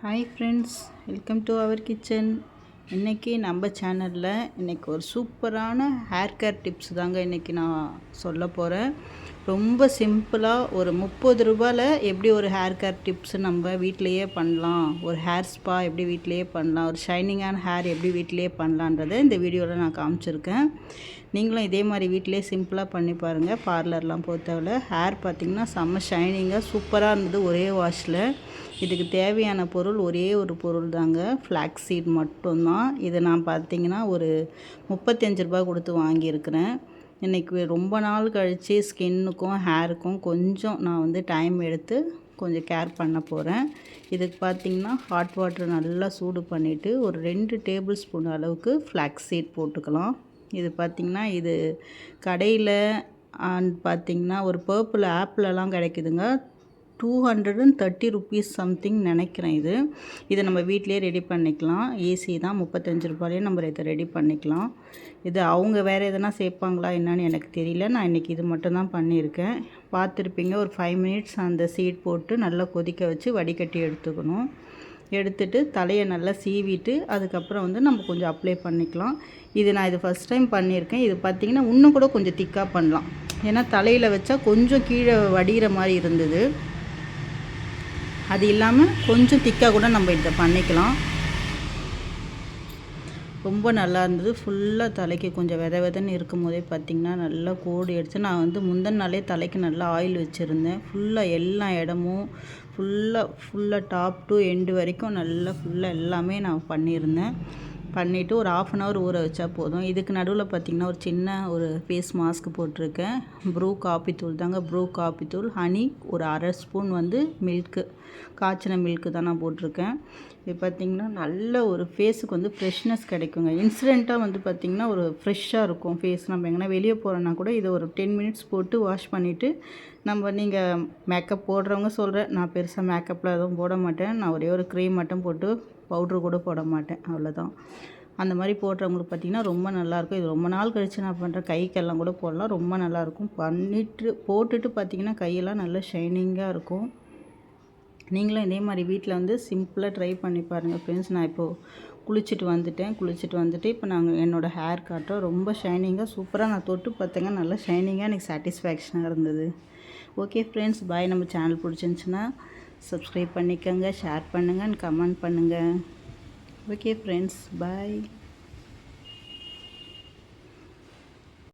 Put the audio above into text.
Hi friends welcome to our kitchen இன்றைக்கி நம்ம சேனலில் இன்றைக்கி ஒரு சூப்பரான ஹேர் கேர் டிப்ஸ் தாங்க இன்றைக்கி நான் சொல்ல போகிறேன் ரொம்ப சிம்பிளாக ஒரு முப்பது ரூபாயில் எப்படி ஒரு ஹேர் கேர் டிப்ஸ் நம்ம வீட்டிலையே பண்ணலாம்? ஒரு ஹேர் ஸ்பா எப்படி வீட்டிலையே பண்ணலாம்? ஒரு ஷைனிங்கான ஹேர் எப்படி வீட்டிலையே பண்ணலான்றதை இந்த வீடியோவில் நான் காமிச்சிருக்கேன். நீங்களும் இதே மாதிரி வீட்டிலே சிம்பிளாக பண்ணி பாருங்கள் பார்லர்லாம் பொறுத்தவரை ஹேர் பார்த்திங்கன்னா செம்ம ஷைனிங்காக சூப்பராக இருந்தது ஒரே வாஷில் இதுக்கு தேவையான பொருள் ஒரே ஒரு பொருள் தாங்க. ஃப்ளாக் சீட் மட்டும்தான். இதை நான் பார்த்தீங்கன்னா ஒரு முப்பத்தஞ்சு ரூபா கொடுத்து வாங்கியிருக்கிறேன். இன்றைக்கி ரொம்ப நாள் கழித்து ஸ்கின்னுக்கும் ஹேருக்கும் கொஞ்சம் நான் வந்து டைம் எடுத்து கொஞ்சம் கேர் பண்ண போகிறேன் இதுக்கு பார்த்திங்கன்னா ஹாட் வாட்டர் நல்லா சூடு பண்ணிவிட்டு ஒரு ரெண்டு டேபிள் ஸ்பூன் அளவுக்கு ஃப்ளாக்ஸ் சீட் போட்டுக்கலாம். இது பார்த்திங்கன்னா இது கடையில் அண்ட் பார்த்திங்கன்னா ஒரு பர்பிள் ஆப்பிளெல்லாம் கிடைக்குதுங்க. Two hundred and thirty rupees something நினைக்கிறேன் இது. இதை நம்ம வீட்லேயே ரெடி பண்ணிக்கலாம். ஈஸி தான் முப்பத்தஞ்சு ரூபாயிலே நம்ம இதை ரெடி பண்ணிக்கலாம். இது அவங்க வேறு எதனா சேர்ப்பாங்களா என்னன்னு எனக்கு தெரியல. நான் இன்றைக்கி இது மட்டும் தான் பண்ணியிருக்கேன். பார்த்துருப்பீங்க ஒரு ஃபைவ் மினிட்ஸ் அந்த சீட் போட்டு நல்லா கொதிக்க வச்சு வடிகட்டி எடுத்துக்கணும். எடுத்துட்டு தலையை நல்லா சீவிட்டு அதுக்கப்புறம் வந்து நம்ம கொஞ்சம் அப்ளை பண்ணிக்கலாம். இது நான் இது ஃபஸ்ட் டைம் பண்ணியிருக்கேன். இது பார்த்திங்கன்னா இன்னும் கூட கொஞ்சம் திக்காக பண்ணலாம். ஏன்னா தலையில் வச்சா கொஞ்சம் கீழே வடிகிற மாதிரி இருந்தது. அது இல்லாமல் கொஞ்சம் திக்காக கூட நம்ம இதை பண்ணிக்கலாம். ரொம்ப நல்லா இருந்தது. ஃபுல்லாக தலைக்கு கொஞ்சம் வித விதன்னு இருக்கும் போதே பார்த்திங்கன்னா நல்லா கோடி அடித்து நான் வந்து முந்தின நாளே தலைக்கு நல்லா ஆயில் வச்சுருந்தேன். ஃபுல்லாக எல்லா இடமும் ஃபுல்லாக ஃபுல்லாக டாப் டு எண்டு வரைக்கும் நல்லா ஃபுல்லாக எல்லாமே நான் பண்ணியிருந்தேன். பண்ணிவிட்டு ஒரு ஆஃப் அன் ஹவர் ஊற வச்சா போதும். இதுக்கு நடுவில் பார்த்திங்கன்னா ஒரு சின்ன ஒரு ஃபேஸ் மாஸ்க் போட்டிருக்கேன். ப்ரூ காப்பி தூள் தாங்க. ப்ரூ காப்பி தூள் ஹனி ஒரு அரை ஸ்பூன் வந்து மில்க்கு காய்ச்சின மில்க்கு தான் நான் போட்டிருக்கேன். இது பார்த்திங்கன்னா நல்ல ஒரு ஃபேஸுக்கு வந்து ஃப்ரெஷ்னஸ் கிடைக்குங்க. இன்சிடெண்ட்டாக வந்து பார்த்திங்கன்னா ஒரு ஃப்ரெஷ்ஷாக இருக்கும் ஃபேஸ் நம்ம எங்கன்னா வெளியே போகிறோன்னா கூட இதை ஒரு டென் மினிட்ஸ் போட்டு வாஷ் பண்ணிவிட்டு நம்ம நீங்கள் மேக்கப் போடுறவங்க சொல்கிறேன் நான் பெருசாக மேக்கப்பில் எதுவும் போட மாட்டேன். நான் ஒரே ஒரு க்ரீம் மட்டும் போட்டு பவுட்ரு கூட போட மாட்டேன் அவ்வளோதான் அந்த மாதிரி போடுறவங்களுக்கு பார்த்திங்கன்னா ரொம்ப நல்லாயிருக்கும் இது ரொம்ப நாள் கழித்து நான் பண்ணுறேன் கைக்கெல்லாம் கூட போடலாம். ரொம்ப நல்லாயிருக்கும் பண்ணிட்டு போட்டுட்டு பார்த்திங்கன்னா கையெல்லாம் நல்லா ஷைனிங்காக இருக்கும். நீங்களும் இதே மாதிரி வீட்டில் வந்து சிம்பிளாக ட்ரை பண்ணி பாருங்கள் ஃப்ரெண்ட்ஸ் நான் இப்போது குளிச்சுட்டு வந்துட்டேன். குளிச்சுட்டு வந்துட்டு இப்போ நாங்கள் என்னோடய ஹேர் காட்டோம் ரொம்ப ஷைனிங்காக சூப்பராக நான் தொட்டு பார்த்தேங்க. நல்லா ஷைனிங்காக எனக்கு சாட்டிஸ்ஃபேக்ஷனாக இருந்தது. ஓகே ஃப்ரெண்ட்ஸ் பாய் நம்ம சேனல் பிடிச்சிருந்துச்சின்னா சப்ஸ்கிரைப் பண்ணிக்கோங்க ஷேர் பண்ணுங்கள் கமெண்ட் பண்ணுங்கள் ஓகே ஃப்ரெண்ட்ஸ் பாய்